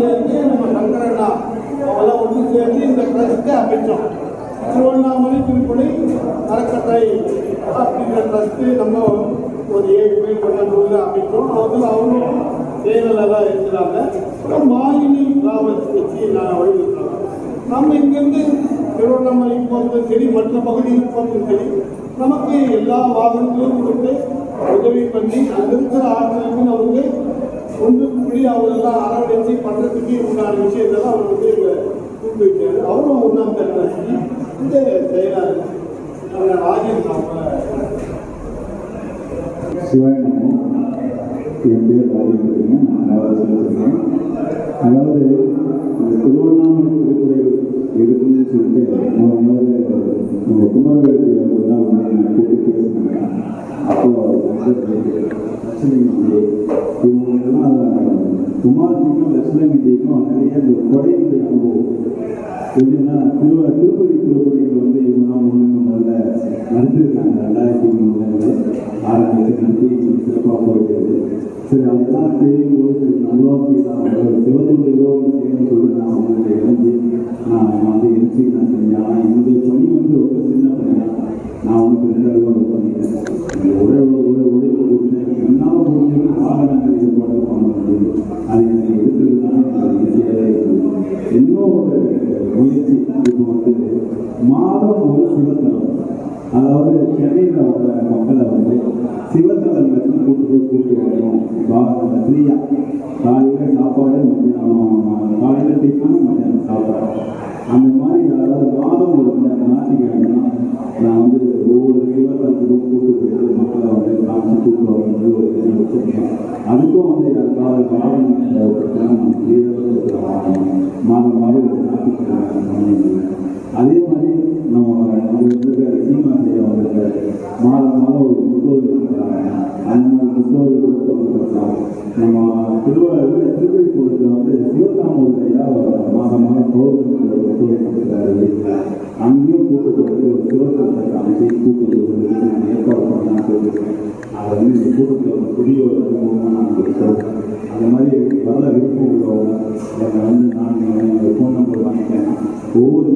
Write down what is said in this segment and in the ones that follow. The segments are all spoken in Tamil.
சேர்ந்து நம்ம சங்கரண்ணா அவெல்லாம் ஒன்று சேர்ந்து இந்த ட்ரஸ்ட்டை அமைச்சோம். திருவண்ணாமலை திருப்பணி அறக்கட்டளை அப்படிங்கிற ட்ரஸ்ட்டு நம்ம ஒரு ஏழு பேர் கொண்ட நூலில் அமைச்சோம் அதில் அவங்களும் செயலெல்லாம் இருக்கிறாங்க அப்புறம் மாலினி கிராமத்தை வச்சு நான் வழிவிட்டுறோம் நம்ம இங்கேருந்து திருவண்ணாமலை போகிறதும் சரி மற்ற பகுதியில் போகிறதும் சரி நமக்கு எல்லா வாகனங்களும் கொடுத்து உதவி பண்ணி அங்கே இருக்கிற ஆட்களுக்கு நமக்கு ஒன்று கூடி அவரெல்லாம் அரவணைச்சு பண்ணுறதுக்கு உண்டான விஷயத்தெல்லாம் அவர் வந்து இங்க ஊக்குவிச்சார் அவரும் ஒன்றாம் தரி இந்த செயலாளர் அவங்க ராஜன் அவங்க என் பேர் ராஜேந்திரங்க நான் நவரசன் இருக்கேன் அதாவது இந்த திருவண்ணாமலை திருக்குறை எடுக்கணும்னு சொல்லிட்டு முதல்ல நம்ம குமாரவேட்டி அவர்கள் தான் வந்து கூப்பிட்டு பேசினாங்க. அப்போ வந்து இவங்கெல்லாம் குமார்ஜிக்கும் லட்சுமி விஜய்க்கும் நிறைய இந்த கொடையுடைய அனுபவம். எப்படின்னா திருவ திருப்பதி திருப்பதியில் வந்து இவங்கெல்லாம் ஒன்று முன்னுங்க முதல்ல நடத்திருக்காங்க ரெண்டாயிரத்தி மூணுல ஆரம்பித்து நடத்தி சிறப்பாக போயிட்டு சரி அதெல்லாம் தெரியும் போது நல்வாசி தான் சிவத்தொண்டு ஏதோ ஒன்று செய்யணும்னு சொல்லிட்டு நான் அவங்களுக்கு இணைஞ்சு நான் வந்து எம்சி நான் செஞ்சேன். ஆனால் இந்த பணி நான் உனக்கு மாதம் மாதம் ஒரு முப்பது அந்த மாதிரி முப்பது கொடுக்குறோம் நம்ம திருவாரூர் திருப்பதிக்கூடத்தில் வந்து சிவகாமூர் மாதம் மாதம் கௌரவத்தில் ஒரு கொடுக்குறாரு அங்கேயும் கூட்டு வந்து ஒரு சிவத்தத்தை காமிச்சு கூட்டு ஏற்பாடு பண்ணலாம்னு சொல்லியிருக்கேன் அதை வந்து இந்த கூட்டத்தில் ஒரு புதிய ஒரு அனுபவமாக நான் அந்த மாதிரி வர விருப்பம் உள்ளவங்க வந்து நான் ஃபோன் நம்பர் வாங்கிட்டேன். ஒவ்வொரு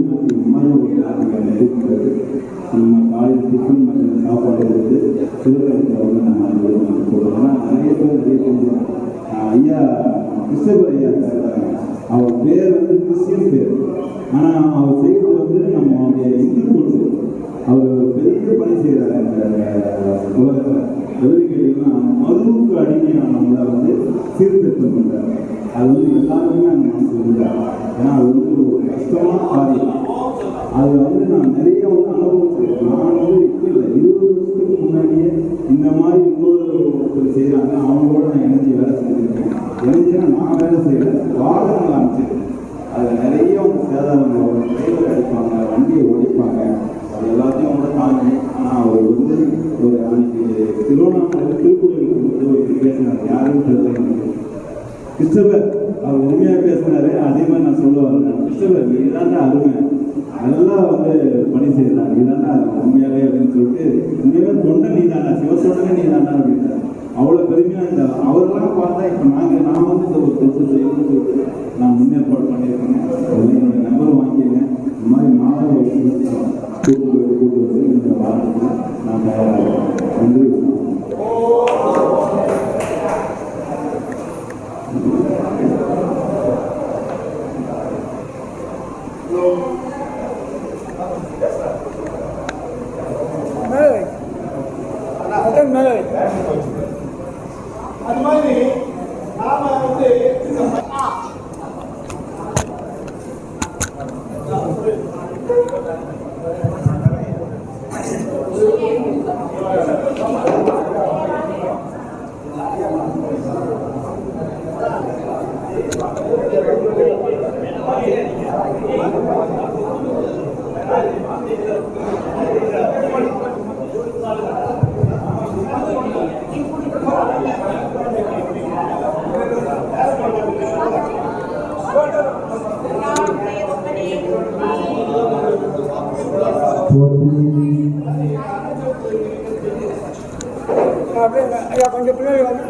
உலகத்தில் எப்படி மதுவுக்கு அடிமையானவங்களை வந்து சீர்திருத்தம் பண்ணுறாங்க அது வந்து எல்லாருமே அந்த மனசு இருந்தார் ஏன்னா அது வந்து ஒரு கஷ்டமான காரியம் அது வந்து நான் நிறைய வந்து அனுபவிச்சிருக்கேன் நான் வந்து இப்போ இல்லை இருபது வருஷத்துக்கு முன்னாடியே இந்த மாதிரி இன்னொரு ஒருத்தர் செய்கிறாங்க அவங்களோட நான் இணைஞ்சி வேலை செஞ்சுருக்கேன் இணைஞ்சுன்னா நான் வேலை செய்யல வாகனங்கள் அமைச்சிருக்கேன் அதில் நிறைய வந்து சேதாரம் வரும் டிரைவர் அடிப்பாங்க வண்டியை ஓடிப்பாங்க ஒரு அன்னைக்கு திருவண்ணாமலை திருக்குறளுக்கு பேசினார் யாரும் கிறிஸ்தவர் அவர் உண்மையாக பேசினாரு அதே மாதிரி நான் சொல்ல வரேன் கிறிஸ்தவர் இதுதான் அருமை நல்லா வந்து பணி செய்யலாம் நீ உண்மையாவே அப்படின்னு சொல்லிட்டு உண்மையாவே தொண்டை நீ தாண்டா சிவத்தொண்டனே நீ தானா அப்படின்ட்டார் அவ்வளோ பெருமையாக இருந்தார் அவரெல்லாம் பார்த்தா இப்போ நாங்கள் நான் வந்து இந்த ஒரு தொண்டு செய்யணும்னு சொல்லிட்டு நான் முன்னேற்பாடு பண்ணியிருக்கேன் என்னோட நம்பர் வாங்கியிருக்கேன் இந்த மாதிரி மாதம் ஒரு சிவத்தலம் கூட்டு போய் Apa yang.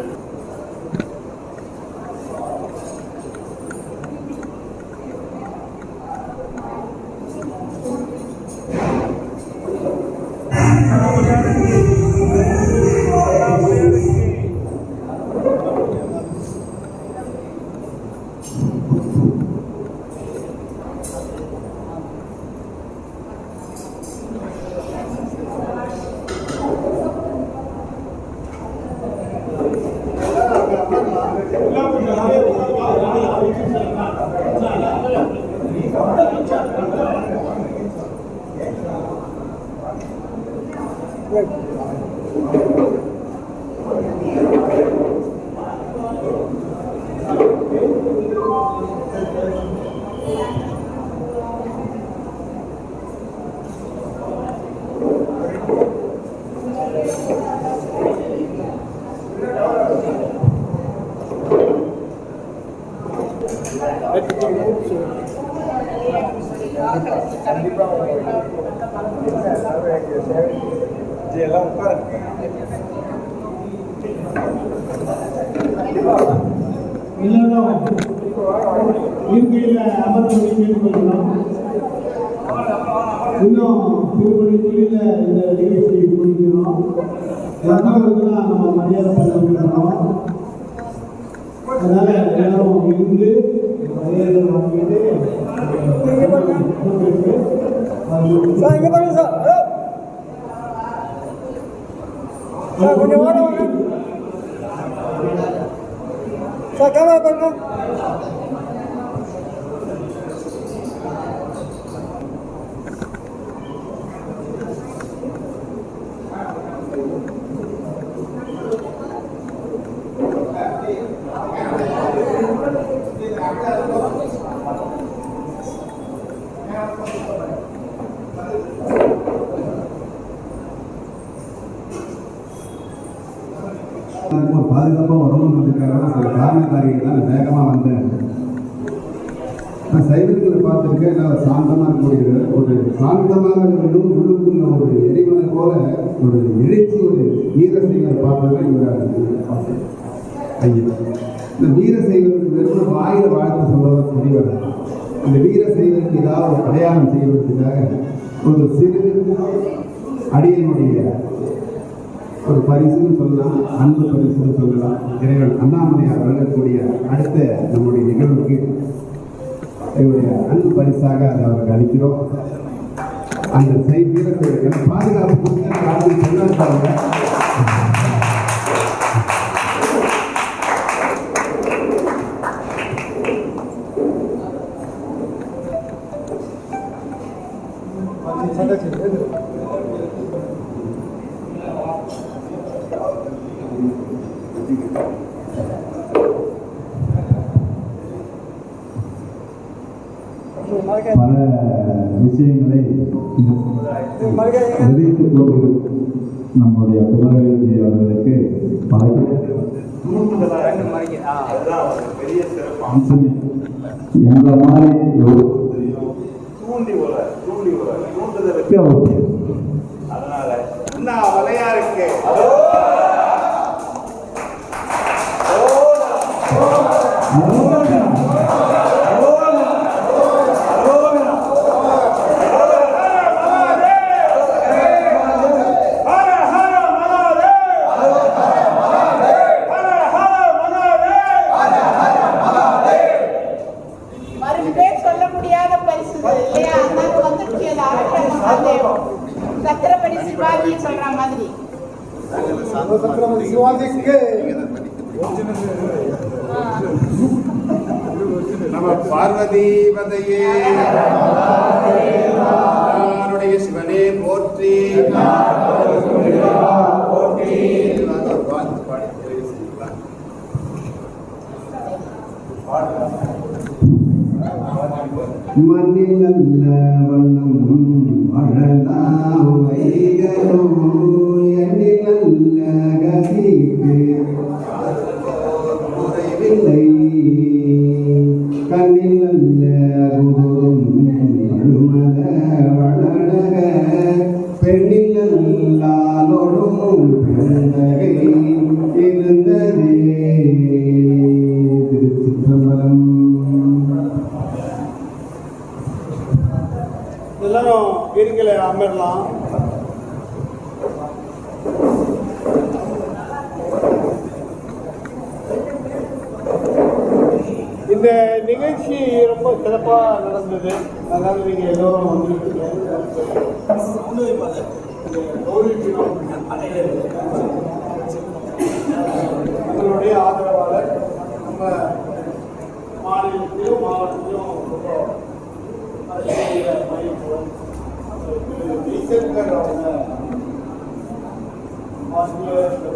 எல்லாரும் இருக்கையில் அமர்ந்து கேட்டுக்கொள்ளலாம் இன்னும் திருப்பதி தொழில இந்த நிகழ்ச்சியை முடிக்கணும் வந்தவர்களுக்குலாம் நம்ம மரியாதை பண்ண அதனால எல்லாரும் இருந்து மரியாதை வாங்கிட்டு Saya ingin pada saya. Hello. Saya punya warna. Saya kamera pernah. எல்லாருக்கும் ஒரு பாதுகாப்பாக வரணுன்றதுக்காக சில காரண காரியங்களால் வேகமாக வந்தேன் நான் சைவத்தில் பார்த்துருக்கேன். நல்லா சாந்தமாக இருக்கக்கூடிய ஒரு சாந்தமாக வேண்டும் உள்ளுக்குள்ள ஒரு எரிமலை போல ஒரு எழுச்சி ஒரு வீரசைவரை பார்த்ததுதான் இவராக ஐயா இந்த வீரசைவருக்கு வெறும் வாயில வாழ்த்து சொல்றத தெரியவர் இந்த வீரசைவருக்கு ஏதாவது ஒரு அடையாளம் செய்வதற்காக ஒரு சிறு அடியனுடைய ஒரு பரிசுன்னு சொல்லலாம் அன்பு பரிசுன்னு சொல்லலாம். இறைவன் அண்ணாமலையார் வழங்கக்கூடிய அடுத்த நம்முடைய நிகழ்வுக்கு எங்களுடைய அன்பு பரிசாக அதை அவருக்கு அளிக்கிறோம். அந்த செய்தி பாதுகாப்பு சொன்னாங்க பல விஷயங்களை விதைத்து போட்டு நம்முடைய புகழேந்தி அவர்களுக்கு பல எந்த மாதிரி ஒரு நம பார்வதிபதையே. பதையே சிவனே போற்றி. மண்ணில் நல்ல வண்ணம் மழலாம் எல்லாரும் அமரலாம். இந்த நிகழ்ச்சி ரொம்ப சிறப்பாக நடந்தது. அதனால நீங்கள் எல்லோரும் வந்திருக்கீங்க. உங்களுடைய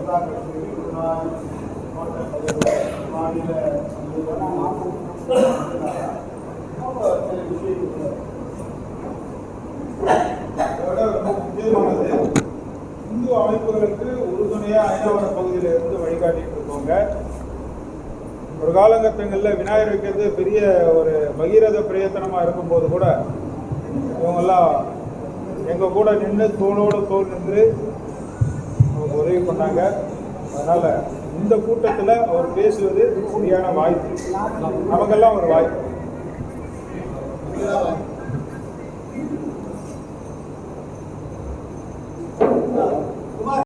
ஜனதா கட்சி முன்னாள் மாநில முக்கியமானது இந்து அமைப்புகளுக்கு உறுதுணையா ஐநாவர பகுதியில இருந்து வழிகாட்டிட்டு இருக்கோங்க ஒரு காலகட்டங்களில் விநாயகர் வைக்கிறது பெரிய ஒரு பகீரத பிரயத்தனமாக இருக்கும்போது கூட இவங்கெல்லாம் எங்கள் கூட நின்று தோளோடு தோல் நின்று நமக்கு உதவி பண்ணாங்க. அதனால் இந்த கூட்டத்தில் அவர் பேசுவது சரியான வாய்ப்பு. நமக்கெல்லாம் ஒரு வாய்ப்பு.